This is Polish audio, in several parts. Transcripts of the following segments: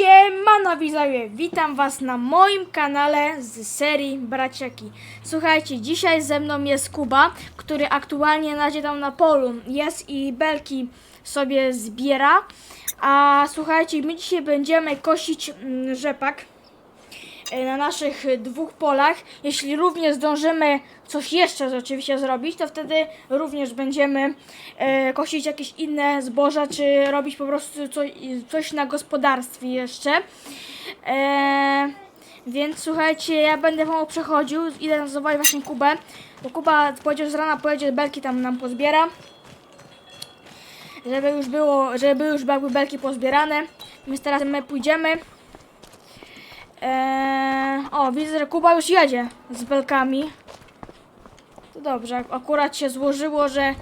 Siemano widzowie, witam was na moim kanale z serii Braciaki. Słuchajcie, dzisiaj ze mną jest Kuba, który aktualnie na razie tam na polu jest i belki sobie zbiera. A słuchajcie, my dzisiaj będziemy kosić mm, rzepak na naszych dwóch polach. Jeśli również zdążymy coś jeszcze oczywiście zrobić, to wtedy również będziemy e, kosić jakieś inne zboża, czy robić po prostu coś, na gospodarstwie jeszcze. E, więc słuchajcie, ja będę wam przechodził, idę zobaczyć właśnie Kubę, bo Kuba powiedział, z rana pojedzie, belki tam nam pozbiera. Żeby już było, żeby już były belki pozbierane. Więc teraz my pójdziemy. Eee, o, widzę, że Kuba już jedzie z belkami. To dobrze, ak- akurat się złożyło, że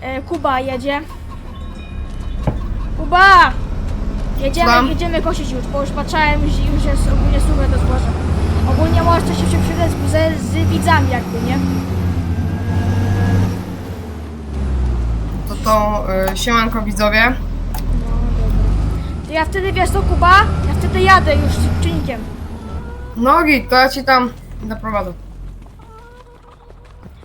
e, Kuba jedzie. Kuba! Jedziemy, Słucham? jedziemy kosić już, bo już patrzałem, już, już jest ogólnie suche to zboże. Ogólnie możesz coś się przydać z, z widzami jakby, nie? To to y, siemanko widzowie. No dobra. To ja wtedy, wiesz co Kuba? Wtedy jadę już z czynnikiem. Nogi, to ja ci tam zaprowadzę.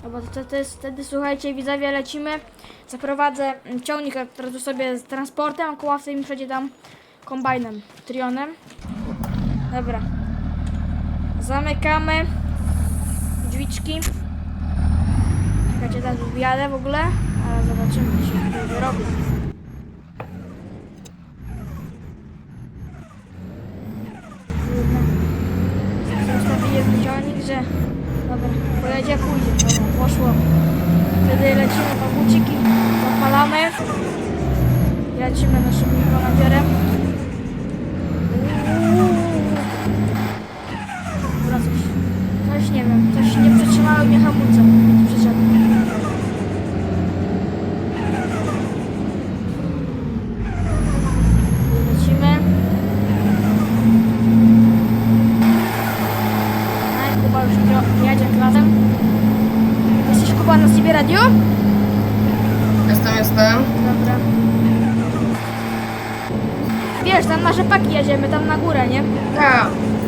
No bo to, jest wtedy, słuchajcie, widzowie, lecimy. Zaprowadzę ciągnik, tu sobie z transportem, a mi przejdzie tam kombajnem, trionem. Dobra. Zamykamy drzwiczki. Czekajcie, teraz wjadę w ogóle, ale zobaczymy, co się tutaj wyrobi. Kurde. Zostawiłem ciągnik, że... Dobra, pojedzie, pójdzie. Dobra, poszło. Wtedy lecimy po buciki, zapalamy. Lecimy naszym mikronawierem. Dobra, coś, coś nie wiem, coś nie przytrzymały mnie hamulce. Nie przyszedł. Lecimy. A, Kuba już kro- jedzie razem. Jesteś Kuba na sobie radio? Jestem, jestem. Dobra. Wiesz, tam na rzepaki jedziemy, tam na górę, nie? Ja,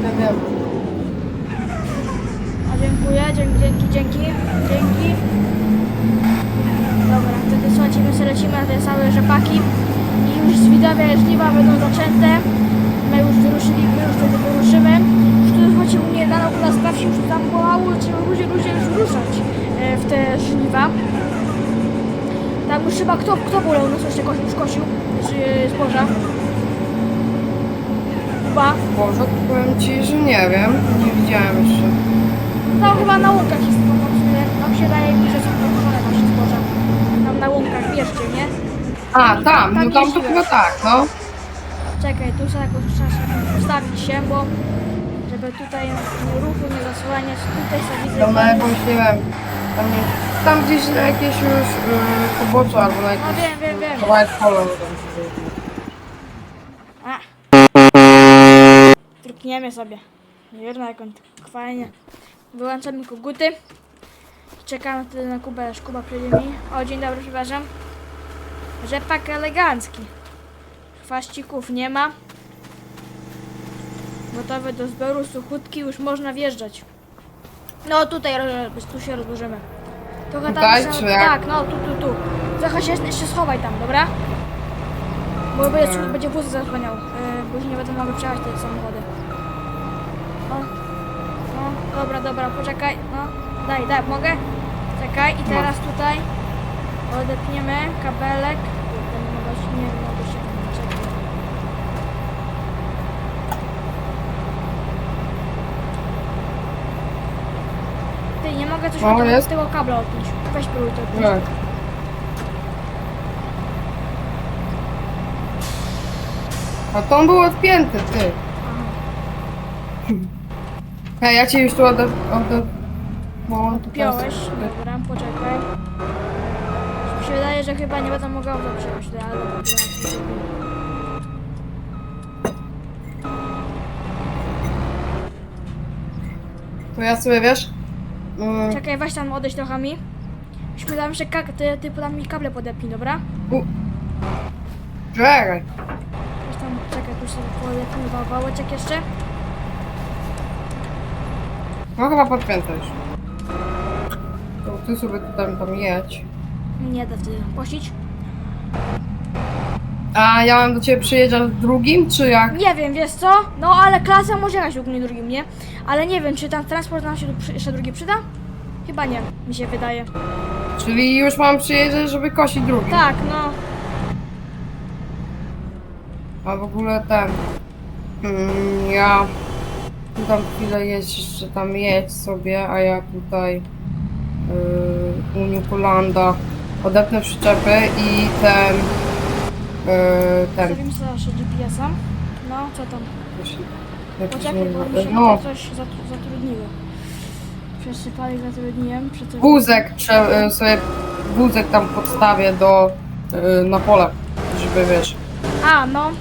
ja wiem. A dziękuję, dzięki, dzięki, dzięki, dzięki. Dobra, wtedy słuchajcie, my sobie lecimy na te całe rzepaki i już z widowie żniwa będą zaczęte. My już wyruszyli, my już wtedy wyruszymy. Już tu słuchajcie, u mnie dano nas sprawdził, że tam pomału trzeba ludzie, ludzie już ruszać e, w te żniwa. Tam już chyba kto, kto bolał, no coś tego już kosił, czy zboża. Chyba. Boże, powiem ci, że nie wiem. Nie widziałem jeszcze. Tam chyba na łąkach jest to, tam się daje mi, że są pokoszone właśnie zboża. Tam bierzcie, nie? A, tam, Tam no tam to jeździłem. chyba tak, no. Czekaj, tu trzeba jakoś trzeba się ustawić się, bo żeby tutaj ruchu nie zasłaniać, tutaj sobie widzę... Tam na jakąś, nie wiem, tam, nie, tam gdzieś na jakieś już y, poboczu albo na No jakieś wiem, wiem, wiem. kawałek pola. no tam się. A. Trykniemy sobie. Nie wiem, jak on tak fajnie. Wyłączamy koguty. Czekamy wtedy na Kubę, aż Kuba przyjdzie mi. O, dzień dobry, przepraszam. Rzepak elegancki. Chwaścików nie ma. Gotowy do zbioru, suchutki, już można wjeżdżać. No tutaj, tu się rozłożymy. Trochę tam czy jak? Tak, no tu, tu, tu. Trochę się jeszcze schowaj tam, dobra? Bo będzie, Mm. będzie wóz zasłaniał. Yy, później nie będę mogły przejechać te samochody. O. No, dobra, dobra, poczekaj. No, daj, daj, mogę? Czekaj i teraz tutaj odepniemy kabelek. Nie mogę się, czekaj. Ty, nie mogę coś O, od tego, jest? tego kabla odpiąć. Weź próbuj to odpiąć. Tak. A to on był odpięty, ty. Hej, ja ci już tu ode... ode... Bo on tu Piąłeś, teraz- dobra, poczekaj. Się wydaje, że chyba nie będę mogła auto przejąć, ale dobra. To ja sobie, wiesz... Mm, Czekaj, weź tam odejść trochę mi. Myśmy tam jeszcze kak- ty, ty tam mi kable podepnij, dobra? Czekaj. Weź tam, czekaj. Tu sobie polepływa wałeczek jeszcze. No chyba podkręcać. To ty sobie tutaj tam jedź. Nie da ty pościć. A ja mam do ciebie przyjeżdżać drugim, czy jak? Nie wiem, wiesz co? No ale klasa może jechać ogólnie drugim, nie? Ale nie wiem, czy tam transport nam się tu przy, jeszcze drugi przyda? Chyba nie, mi się wydaje. Czyli już mam przyjeżdżać, żeby kosić drugim. Tak, no. A w ogóle ten. Mm, ja. Tu tam chwilę jedź, jeszcze tam jedź sobie, a ja tutaj. Yy, u Newfolanda odepnę przyczepy i ten. Yy, ten. Zrobimy sobie nasze GPS-a. No, co tam? Poczekaj, bo mi się No, coś zatru- zatrudniło. Przesypali, zatrudniłem. Przetrudniłem. wózek, trze- y, sobie wózek tam podstawię do. Yy, na pole, żeby wiesz. A, no.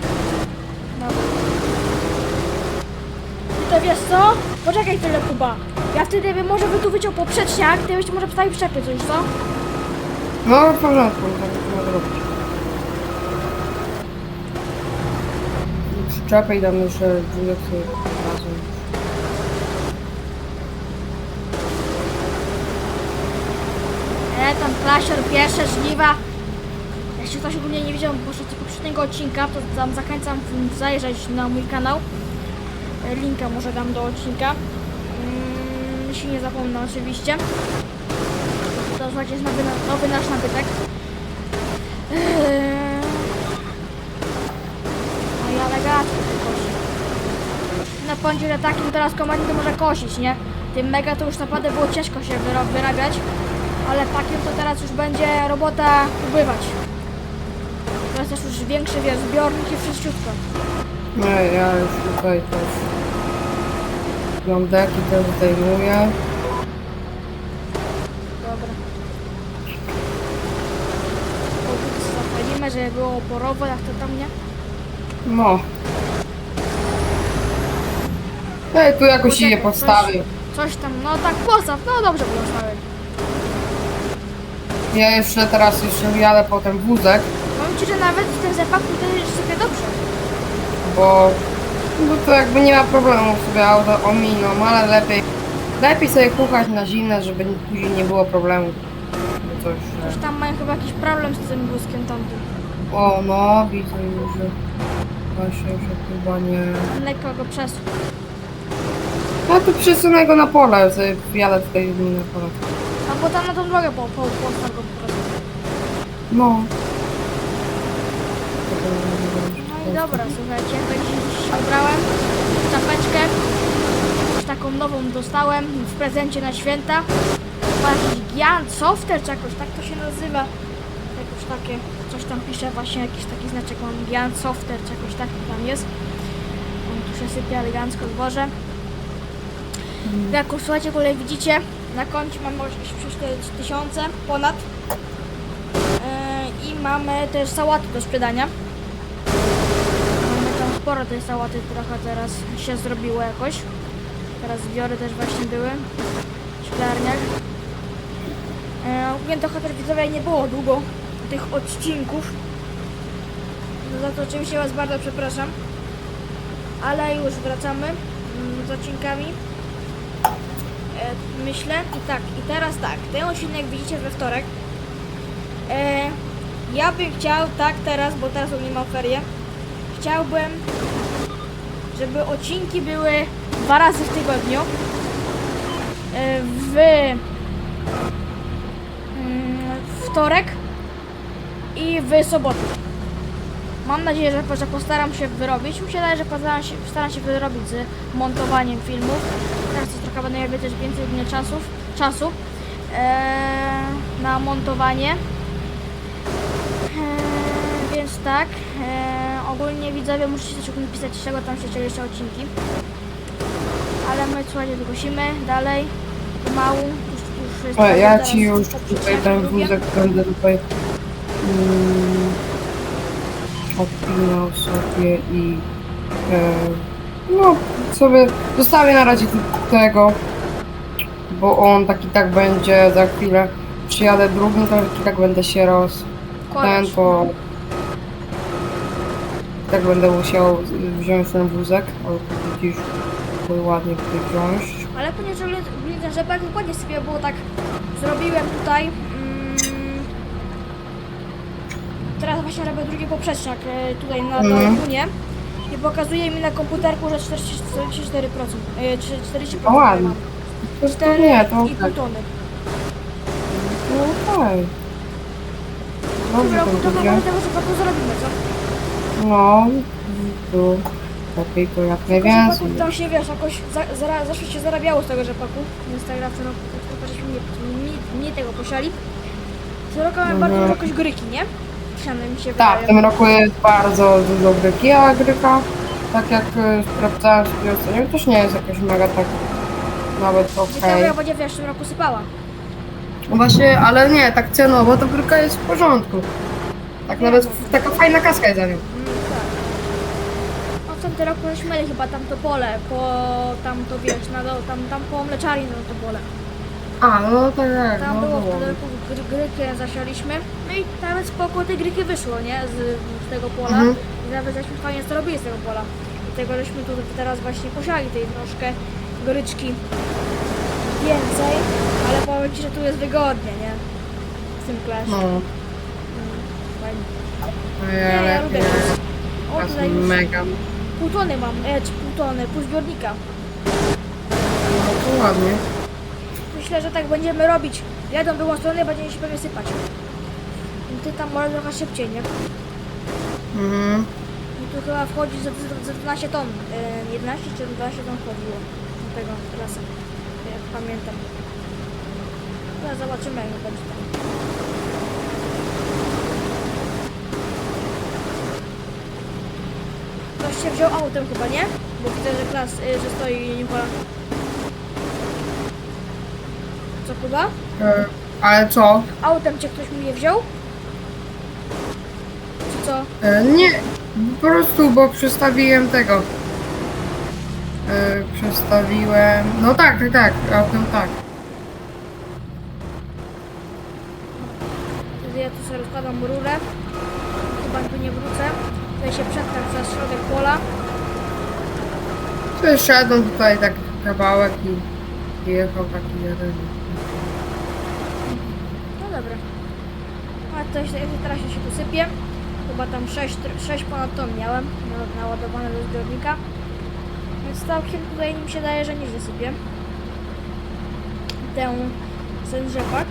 Dobra. Ty to wiesz co? Poczekaj tyle, Kuba. Ja wtedy bym może by tu wyciął poprzeczniak, ty byś może postawił przyczepy coś, co? No w porządku, tak mogę robić. Przyczepę i dam jeszcze sobie razem. E, tam klasior, pierwsze żniwa. Jeśli ktoś ogólnie nie widział poszedł poprzedniego odcinka, to tam zachęcam zajrzeć na mój kanał. E, Linka może dam do odcinka. Mm, jeśli nie zapomnę oczywiście. Słuchajcie, jest nowy, nowy nasz nabytek. Eee... No i elegancko to kosi. Na pądzie że takim teraz komandnie to może kosić, nie? Tym mega to już naprawdę było ciężko się wyrabiać. Ale takim to teraz już będzie robota ubywać. Teraz jest już większy wiesz, zbiornik i wszystko. Nie, ja już tutaj też lądeki też zdejmuję. Dobra. Powódcy żeby było oporowo, jak to tam nie? No. Ej, tu jakoś je Poczekaj, postawię. Coś, coś tam, no tak postaw, no dobrze stałem. Ja jeszcze teraz jeszcze jadę po ten wózek, Powiem Ci, że nawet ten zapach tutaj jest sobie dobrze. bo no to jakby nie ma problemu sobie auto ominą, ale lepiej lepiej sobie kuchać na zimne, żeby później nie było problemu. Bo Coś, Coś że... tam mają chyba jakiś problem z tym wózkiem tamtym. O no, widzę już, że właśnie, że chyba nie... Lekko go przesuł. Ja tu przesunę go na pole, jadę tutaj na pole. Albo tam na tą drogę po, po, postaw go po prostu. No. No i dobra, słuchajcie, tak się dziś ubrałem. Czapeczkę. Taką nową dostałem w prezencie na święta. Jakiś Gian Software czy jakoś tak to się nazywa. Takie, coś tam pisze właśnie jakiś taki znaczek mam Gian Software czy jakoś tak tam jest. On tu się sypie elegancko zboże. Jak słuchajcie, w ogóle widzicie, na koncie mamy te tysiące ponad. Yy, I mamy też sałaty do sprzedania. Mamy tam sporo tej sałaty, trochę teraz się zrobiło jakoś. Teraz zbiory też właśnie były w szklarniach. E, ogólnie to chociaż widzowie nie było długo tych odcinków. No za to oczywiście Was bardzo przepraszam. Ale już wracamy mm, z odcinkami. E, myślę i tak, i teraz tak, ten odcinek widzicie we wtorek. E, ja bym chciał, tak teraz, bo teraz nie mam ferie, chciałbym, żeby odcinki były dwa razy w tygodniu. E, w mm, wtorek i w sobotę. Mam nadzieję, że, że postaram się wyrobić. Mi się wydaje, że postaram się, postaram się wyrobić z montowaniem filmów. Teraz trochę będę miał też więcej mnie czasów, czasu e, na montowanie. E, więc tak, e, ogólnie widzowie musicie też ogólnie pisać, z czego tam się dzieje jeszcze odcinki. Ale my słuchajcie, wygłosimy dalej, pomału. Już, już jest O, ja ci już tutaj drugie. wózek będę tutaj odpinał sobie i e, no sobie zostawię na razie tego, bo on tak i tak będzie za chwilę przyjadę drugim, to i tak będę się roz ten po tak będę musiał wziąć ten wózek, ale widzisz, to ładnie tutaj wziąć. Ale ponieważ ogólnie ten rzepak dokładnie sobie było tak zrobiłem tutaj. Mm, teraz właśnie robię drugi poprzeczniak e, tutaj na Mhm. balkonie i pokazuje mi na komputerku, że 40, 44%, e, czy 40% No ładnie. mam. To, to 4 nie, to i pół tak. tony. No okej. W tym Dobrze roku to to będzie. tego zrobimy, co? No, tu lepiej to jak najwięcej. rzepaku tam się wiesz, jakoś za, zara, zawsze się zarabiało z tego rzepaku, więc tak w tym roku tylko żeśmy nie, nie, nie tego posiali. Co roku mamy Mhm. bardzo jakoś gryki, nie? Mi się Tak, w tym roku jest bardzo dużo gryki, a gryka, tak jak y, sprawdzałem sobie ostatnio, też nie jest jakoś mega tak nawet okej. jak będzie wiesz, w tym roku sypała. No Właśnie, ale nie, tak cenowo to gryka jest w porządku. Tak nawet f- taka fajna kaska jest za nią. Mm, tak. No w tamtym roku żeśmy mieli chyba tamto pole, po tamto wiesz, na dół, tam, tam po mleczarni na to pole. A, no tak, tak, Tam no było w było. roku gry, grykę zasialiśmy. No i nawet spoko tej gryki wyszło, nie? Z, z tego pola. Mhm. I nawet żeśmy fajnie zrobili z tego pola. Dlatego żeśmy tu teraz właśnie posiali tej troszkę goryczki więcej, ale powiem Ci, że tu jest wygodnie, nie? Z tym clash. No, Mm, fajnie. Nie, ja lubię O, tutaj już mega. pół tony mam, e, czy pół tony, pół zbiornika. No to ładnie. Myślę, że tak będziemy robić. Jadą drugą stronę, będziemy się pewnie sypać. I Ty tam może trochę szybciej, nie? Mhm. I tu chyba wchodzi za, za, za 12 ton. E, 11 czy 12 ton wchodziło do tego trasy. Jak pamiętam. Teraz zobaczymy jak będzie tam. Ktoś się wziął autem chyba, nie? Bo widzę, że klas, y, że stoi Nikola. Co Kuba? E, Ale co? Autem cię ktoś mnie wziął? Czy co? E, Nie, po prostu, bo przestawiłem tego. E, Przestawiłem. No tak, tak, tak, autem tak. Wtedy ja tu sobie rozkładam rurę. Chyba tu nie wrócę. Tutaj się przetkam przez środek pola. Szedłem tutaj tak kawałek i jechał taki jeden. Dobra. A się, teraz się tu sypie. Chyba tam 6, 6 ponad ton miałem na- naładowane do zbiornika. Więc całkiem tutaj nim się daje, że nie sypie. Ten, ten rzepak.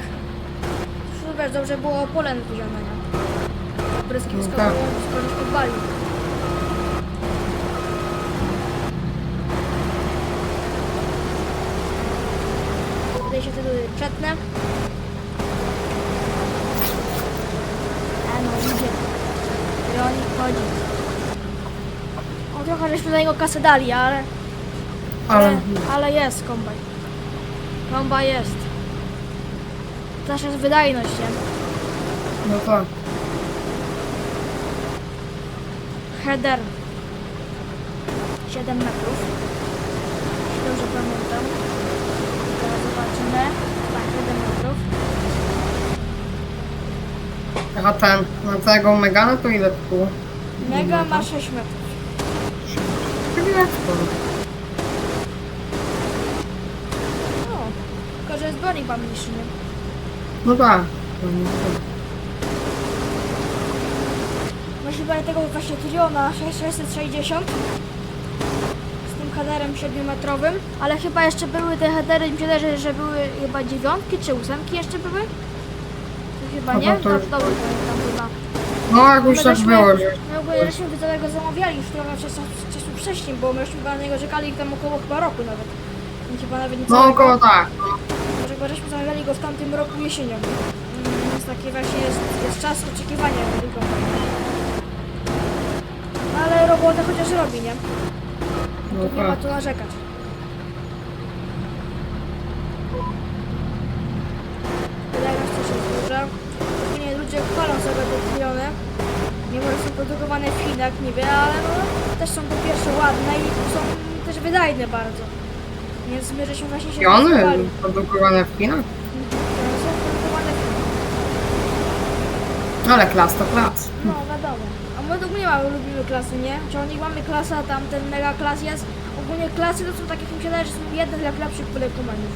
Wiesz, dobrze było polen wyzione, nie? Pryski No tak. już podwalił. Tutaj się wtedy przetnę. A no idzie. Leonik chodzi. Za niego kasę dali, ale, ale, Ale jest kombaj. Kombaj jest. Też jest wydajność, nie? no tak. Header 7 metrów. Jeśli dobrze pamiętam. Teraz zobaczymy. Tak, 7 metrów. A ten, na tego Megana to ile było? Mega ma 6 metrów. Tak jak to? No, tylko że zbiornik ma mniejszy, nie? No tak. Właśnie chyba tego właśnie wzięło na 660 z tym headerem 7-metrowym, ale chyba jeszcze były te headery, mi się wydaje, że, były chyba dziewiątki czy ósemki jeszcze były? To chyba No nie? to To, już- to pamiętam chyba. No jakoś My tak było, że... My ogólnie żeśmy tego zamawiali już trochę czasu wcześniej, bo my żeśmy na niego czekali tam około chyba roku nawet. I chyba nawet nie No około tak. Może chyba żeśmy zamawiali go w tamtym roku jesienią. Mm, Więc taki właśnie jest, jest czas oczekiwania drugą. Ale robotę chociaż robi, nie? No Tu nie ma tak. tu narzekać. Wydajność też jest duża. Pewnie ludzie chwalą sobie te miliony. Mimo, że są produkowane w Chinach niby, ale no, też są po pierwsze ładne i są też wydajne bardzo. Więc my żeśmy właśnie się Piony zdecydowali. produkowane w Chinach? Mhm, Są produkowane w Chinach. Ale klas to klas. No wiadomo. A my ogólnie mamy, lubimy klasy, nie? Czy oni mamy klasa, tam ten mega klas jest. Ogólnie klasy to są takie, jak mi się wydaje, że są jedne z lepszych polekomanów.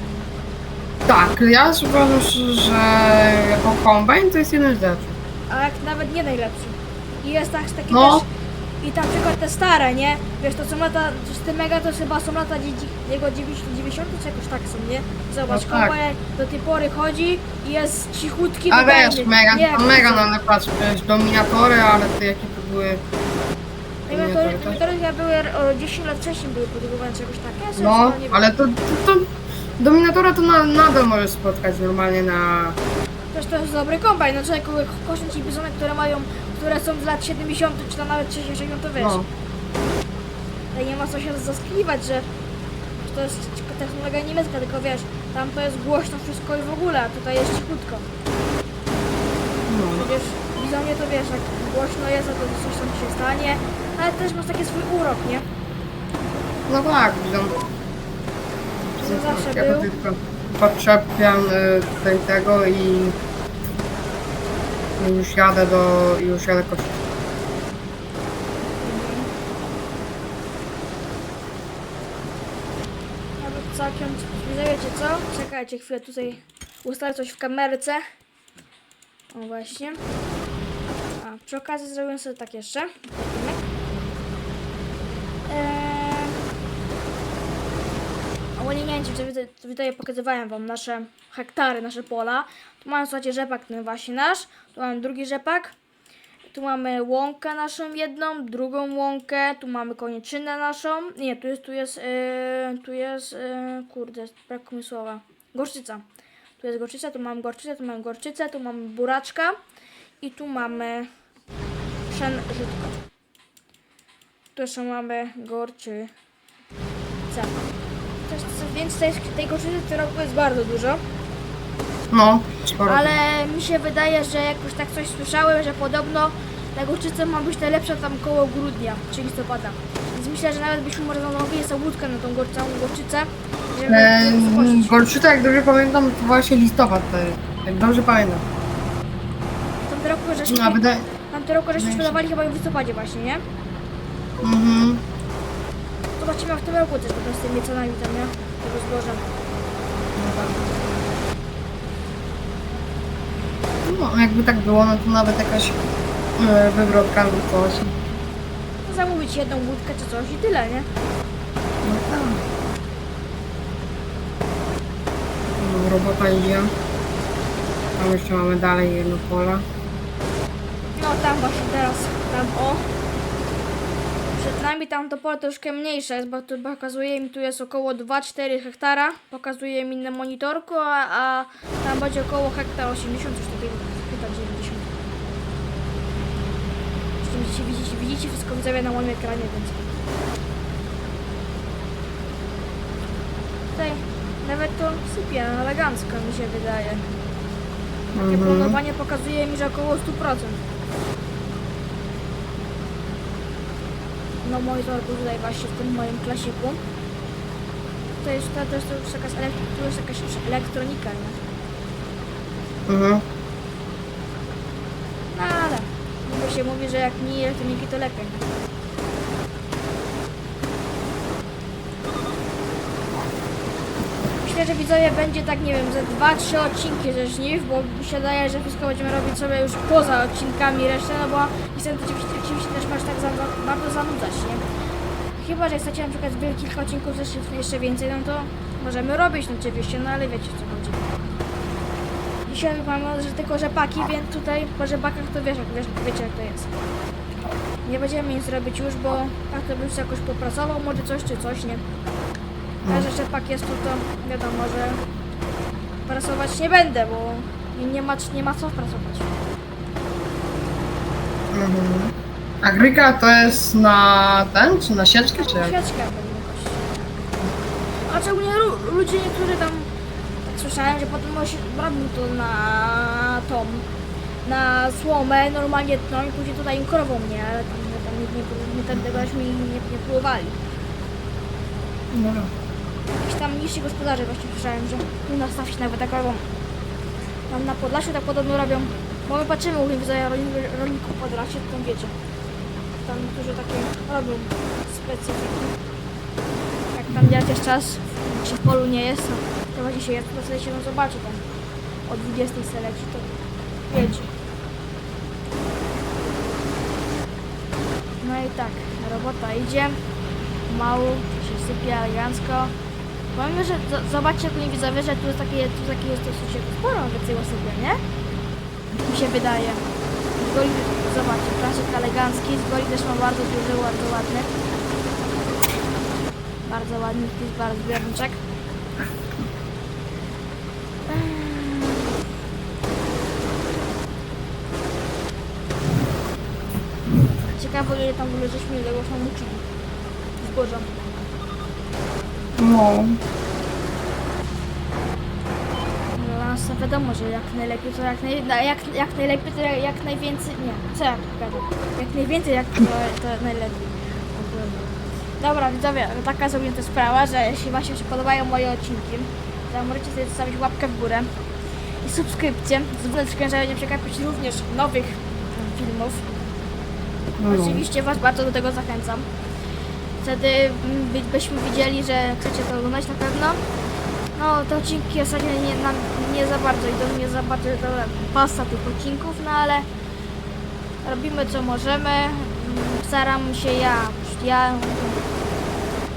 Tak, ja uważam, że jako kombajn to jest jeden z lepszych. A jak nawet nie najlepszy. I jest tak, taki No. też... I tam przykład te stare, nie? Wiesz, to są lata, te mega to chyba są lata jego 90, 90 czy jakoś tak są, nie? Zobacz, No tak. do tej pory chodzi i jest cichutki. A wiesz, mega, Nie, to mega no ale patrz, dominatory, ale te jakie to były... Dominatory, to- dominatory chyba były o 10 lat wcześniej były produkowane czy jakoś tak. Ja No, ale to, to, to Dominatora to na, nadal możesz spotkać normalnie na... Też to jest dobry kombajn, no człowieku, koszą ci bizony, które mają, które są z lat 70 czy tam nawet 60, to wiesz. No, Tutaj nie ma co się zaskakiwać, że to jest technologia niemiecka, tylko wiesz, tam to jest głośno wszystko i w ogóle, a tutaj jest cichutko. no. Przecież bizonie to wiesz, jak głośno jest, a to coś tam się stanie, ale też masz taki swój urok, nie? no tak, bizon. Bizon zawsze Ja był. tylko podczepiam y, tutaj tego i... już jadę do... już jadę kosić. Nawet całkiem, wiecie co? Czekajcie chwilę, tutaj ustalę coś w kamerce. O właśnie. A, przy okazji zrobię sobie tak jeszcze. Eee... Ogólnie nie wiem, czy czy tutaj pokazywałem wam nasze hektary, nasze pola. Tu mamy, słuchajcie, rzepak ten właśnie nasz. Tu mamy drugi rzepak. Tu mamy łąkę naszą jedną, drugą łąkę, tu mamy konieczynę naszą. Nie, tu jest, tu jest, yy, tu jest, yy, kurde, brakło mi słowa. Gorczyca. Tu jest gorczyca, tu mamy gorczycę, tu mamy gorczycę, tu mamy buraczka i tu mamy pszen żytko. Tu jeszcze mamy gorczycę. Więc tej, tej gorczycy roku jest bardzo dużo. No, sporo. Ale mi się wydaje, że jakoś tak coś słyszałem, że podobno ta gorczyca ma być najlepsza tam koło grudnia czy listopada. Więc myślę, że nawet byśmy może zamówili sobie łódkę na tą całą gorczycę, żeby E. Gorczyca, jak dobrze pamiętam, to właśnie listopad to jest. Jak dobrze pamiętam. W tamtym roku żeśmy, A wydaje... w tamtym roku żeśmy sprzedawali chyba w listopadzie właśnie, nie? Mhm. Zobaczymy jak w tym roku też po prostu z tymi cenami tam, nie? Tego zboża. No, jakby tak było, no to nawet jakaś e, wywrotka lub coś. Zamówić jedną łódkę czy coś i tyle, nie? No tak. No, robota idzie. Tam jeszcze mamy dalej jedno pole. No tam właśnie teraz, tam o. Przed nami tam to pole troszkę mniejsze jest, bo tu pokazuje mi tu jest około 2-4 hektara. Pokazuje mi na monitorku, a, a tam będzie około hektara 80, coś takiego, chyba 90. Zresztą Widzicie, widzicie, widzicie wszystko widzowie na moim ekranie, więc... Tutaj nawet to sypie elegancko mi się wydaje. Takie Mhm. planowanie pokazuje mi, że około 100%. No monitorku tutaj właśnie w tym moim klasiku. To jest, to, to jest, to już jakaś, to jest jakaś już elektronika, nie? Mhm. No ale, bo się mówi, że jak mniej elektroniki to lepiej. Myślę, że widzowie będzie tak, nie wiem, ze 2-3 odcinki ze żniw, bo mi się daje, że wszystko będziemy robić sobie już poza odcinkami resztę, no bo nie chcę oczywiście, też masz tak za, bardzo zanudzać, nie? Chyba, że chcecie na przykład zbyt kilka odcinków jeszcze, jeszcze więcej, no to możemy robić no oczywiście, no ale wiecie co chodzi. Dzisiaj mamy że tylko rzepaki, więc tutaj po rzepakach to wiesz, wiesz, wiecie jak to jest. Nie będziemy nic robić już, bo tak to bym sobie jakoś popracował, może coś czy coś, nie? A że rzepak jest tu, to wiadomo, że pracować nie będę, bo nie ma, nie ma co pracować. A gryka to jest na ten, czy na sieczkę, czy jak? Świeczkę pewnie jakoś. A szczególnie lu- ludzie niektórzy tam, tak słyszałem, że potem się robił to na tą, na słomę, normalnie tną i później tutaj im krową mnie, ale tam, my tam nie, nie, nie, tam tego żeśmy nie, nie, nie próbowali. No. Jakiś tam niżsi gospodarze właśnie słyszałem, że u nas na wsi nawet tak robią. Tam na Podlasiu tak podobno robią. Bo my patrzymy u za rolników Podlasie, to tam wiecie. tam dużo takie robią specyfiki. Jak tam gdzieś jest czas, się w polu nie jest, to, to właśnie się jest, to się no zobaczy tam o 20 selekcji, to wiecie. No i tak, robota idzie, mało, się sypie elegancko. Powiem, że zobaczcie, jak nie widzowie, że tu jest takie, tu takie jest dosyć sporo więcej sypie, nie? Mi się wydaje. Goli, zobaczcie, plastik elegancki, z goli też ma bardzo duży, bardzo ładny. Bardzo ładny, jest bardzo zbiorniczek. Ciekawe, ile tam w ogóle żeśmy ile już namuczyli. Zboża. No. Nas to wiadomo, że jak najlepiej to jak, naj, na- jak, jak najlepiej to jak, jak najwięcej, nie, co ja gadam? Jak najwięcej jak to, to najlepiej. Dobra widzowie, no taka to sprawa, że jeśli Wam się podobają moje odcinki, to możecie sobie zostawić łapkę w górę i subskrypcję z dzwoneczkiem, żeby nie przegapić również nowych filmów. no. Oczywiście Was bardzo do tego zachęcam. Wtedy mm, by, byśmy widzieli, że chcecie to oglądać na pewno. No, te odcinki ostatnio nie, nam nie za bardzo idą, nie za bardzo to pasta tych odcinków, no ale robimy co możemy. Staram się ja, ja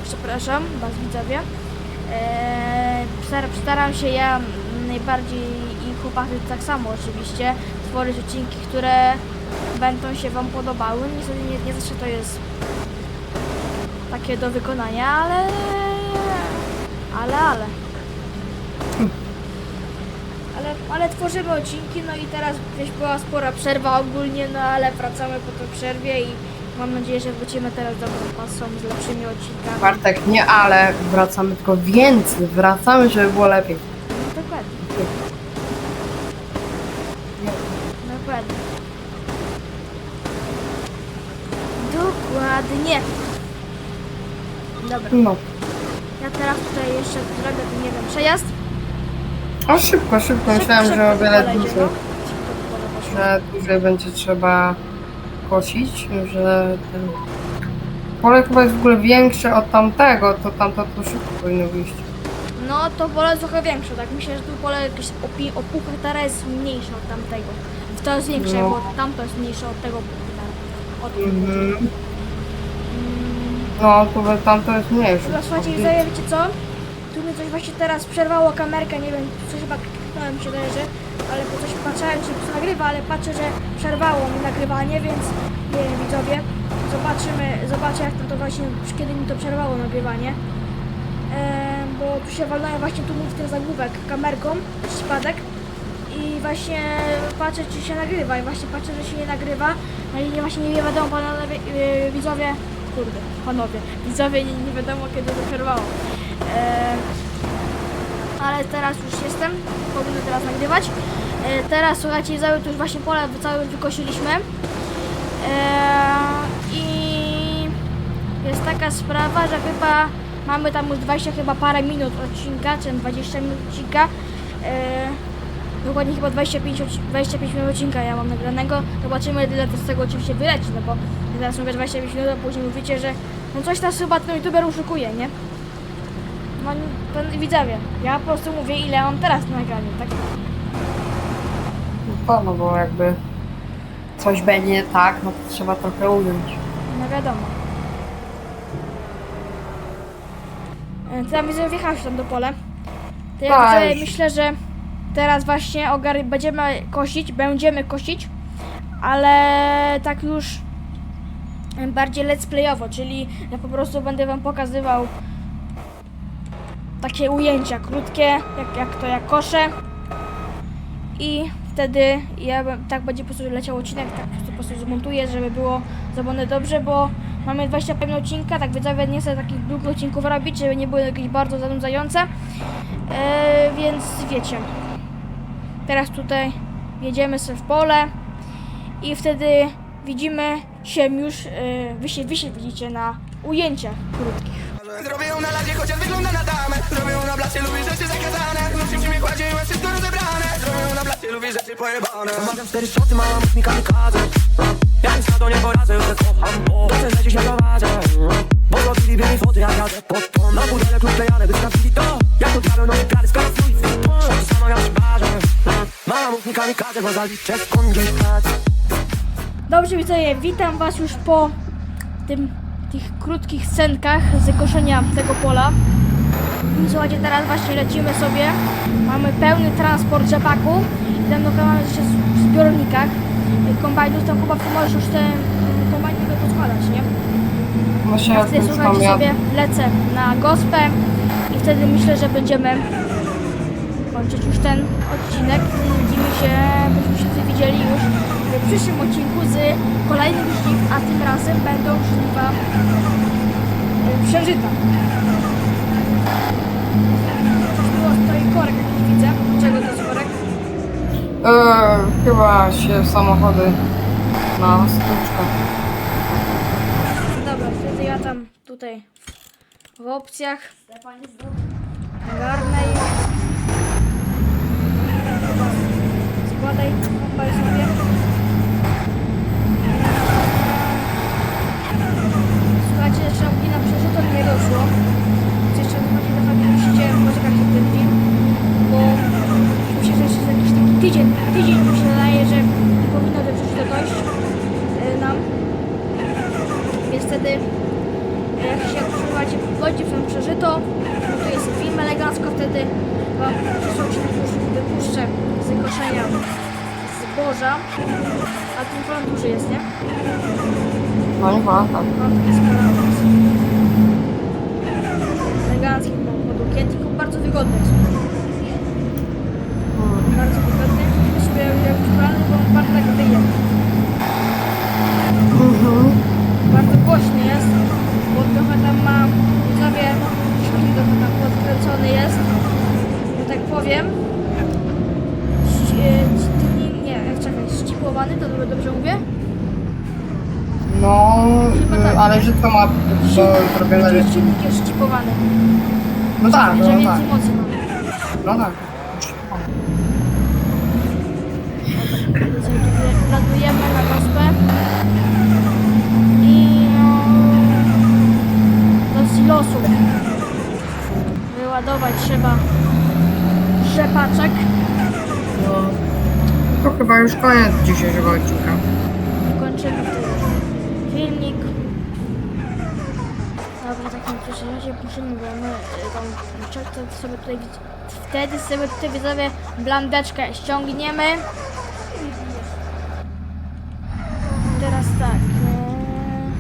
przepraszam, Was widzowie. Eee, staram, się ja najbardziej i chłopacy tak samo oczywiście tworzyć odcinki, które będą się Wam podobały. Niestety nie, nie zawsze to jest takie do wykonania, ale ale, ale. Ale, tworzymy odcinki, no i teraz gdzieś była spora przerwa ogólnie, no ale wracamy po tej przerwie i mam nadzieję, że wrócimy teraz dobrą pasą z lepszymi odcinkami. Bartek, nie ale, wracamy tylko więcej, wracamy, żeby było lepiej. No dokładnie, dokładnie. Dokładnie. Dobra, No. ja teraz tutaj jeszcze zrobię, nie wiem, przejazd. O szybko, szybko, myślałem, Szybko, że o szybko wiele dłużej. Szybko że dłużej będzie trzeba kosić, że ten... Pole chyba jest w ogóle większe od tamtego, to tamto to szybko powinno wyjść. No to pole jest trochę większe, tak? Myślę, że tu pole jakieś o, pi- o pół hektara jest mniejsze od tamtego. To jest większe, No. bo tamto jest mniejsze od tego pół hektara. Od Mhm. Mm, No, to by- tamto jest mniejsze. Dobra, słuchajcie, widzowie, wiecie co? Tu mi coś właśnie teraz przerwało kamerkę, nie wiem, coś chyba kliknąłem się że, ale po coś patrzałem, czy to nagrywa, ale patrzę, że przerwało mi nagrywanie, więc nie wiem, widzowie, zobaczymy, zobaczę jak to, to właśnie, kiedy mi to przerwało nagrywanie. Eee, bo tu się walnąłem właśnie tu mi w ten zagłówek kamerką, przypadek. I właśnie patrzę, czy się nagrywa. I właśnie patrzę, że się nie nagrywa, no i nie, właśnie nie wiadomo, panowie, yy, widzowie, kurde, panowie, widzowie, nie, nie wiadomo kiedy to przerwało. Eee, ale teraz już jestem, powinno teraz nagrywać. Eee, teraz słuchajcie, tu już właśnie pole całe wykosiliśmy. Eee, I jest taka sprawa, że chyba mamy tam już 20 chyba parę minut odcinka, czy 20 minut odcinka. Dokładnie chyba 25, odci- 25 minut odcinka ja mam nagranego. Zobaczymy ile z tego oczywiście wyleci, no bo teraz mówię 25 minut, a później mówicie, że no coś nas chyba ten youtuber oszukuje, nie? No to widzowie, ja po prostu mówię ile mam teraz na nagraniu, tak? To, no bo jakby coś będzie tak, no to trzeba trochę ująć. No wiadomo. E, To ja widzę, wjechałeś tam do pole. To ja Tak. myślę, że teraz właśnie ogar będziemy kosić, będziemy kosić, ale tak już bardziej let's playowo, czyli ja po prostu będę wam pokazywał takie ujęcia krótkie, jak, jak to ja koszę i wtedy ja tak będzie po prostu leciał odcinek, tak po prostu zmontuję, żeby było zrobione dobrze, bo mamy 25 odcinka, tak widzowie nie chcę takich długich odcinków robić, żeby nie były jakieś bardzo zanudzające, e, więc wiecie, teraz tutaj jedziemy sobie w pole i wtedy widzimy się już, e, wy, się, wy się widzicie na ujęciach krótkich. Zrobię ją na ladzie, chociaż wygląda na damę. Zrobię ją na blacie, lubię rzeczy zakazane. Nosi przy mnie kładzie i mam wszystko rozebrane. Zrobię ją na blacie, lubię rzeczy pojebane. Omawiam cztery szoty, mów mi kamikadze Ja nic na to nie poradzę, już to kocham Bo chcę, że dzisiaj prowadzę Bo zrobiliby mi foty jak jadę pod pom Na budelek lub klejane, by sprawdzili to. Jak to diabeł nowe plany, skoro swój jak w barze Mama mów mi kamikadze, bo zaliczę skąd gdzieś Dobrze widzowie, witam was już po tym, tych krótkich scenkach z koszenia tego pola. I Słuchajcie, teraz właśnie lecimy sobie. Mamy pełny transport rzepaku i tam dokonamy się w zbiornikach. Kombajnów tam chyba możesz już te mm, kombajny poskładać, nie? No się Ja wtedy słuchajcie ja... sobie lecę na gospę i wtedy myślę, że będziemy kończyć już ten odcinek. Widzimy się, byśmy się tutaj widzieli już w przyszłym odcinku z kolejnych żniw, a tym razem będą żniwa y, przeżyta. Było tutaj korek jakiś widzę. Czego to jest korek? Eee, chyba się samochody na stłuczkę. Dobra, wtedy ja tam tutaj w opcjach garnę i składaj kombaj sobie. Słuchajcie, jeszcze na przerzutą nie doszło. Jeszcze chodzi do fakt, musicie poczekać na ten film, bo myślę, że jeszcze jakiś taki tydzień, tydzień mi się wydaje, że powinno do przeżycia dojść y, nam. Więc wtedy jak się słuchajcie, wchodzi w ten przeżyto, no to jest film elegancko, wtedy wam przyszło ci już wypuszczę z koszenia zboża. A ten plan duży jest, nie? No nie ma, tak. Elegancki modukiet, tylko bardzo wygodny jest. Hmm. Bardzo wygodny. Musimy sobie jak plany, bo on bardzo tak wyje. Mhm. Bardzo głośny jest, bo trochę tam ma, silnik trochę tam podkręcony jest, że tak powiem. Ści- Nie, czekaj, ścipłowany, to dobrze mówię? No, y, tak. ale to ma do zrobione Silnik, silnik jest No tak, że no tak. więcej mocy ma. No tak. Na. I no, do silosu wyładować trzeba rzepaczek. No. To chyba już koniec dzisiejszego odcinka. Y, tam wtedy sobie tutaj wtedy sobie tutaj widzowie blandeczkę ściągniemy. Teraz tak,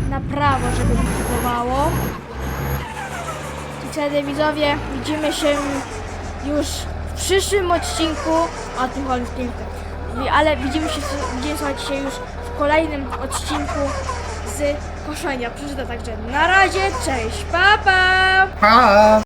e, na prawo, żeby kupowało. I wtedy widzowie widzimy się już w przyszłym odcinku o tym I- Ale widzimy się, widzimy się już w kolejnym odcinku z koszenia. Przeczytam także na razie, cześć, pa pa! Pa!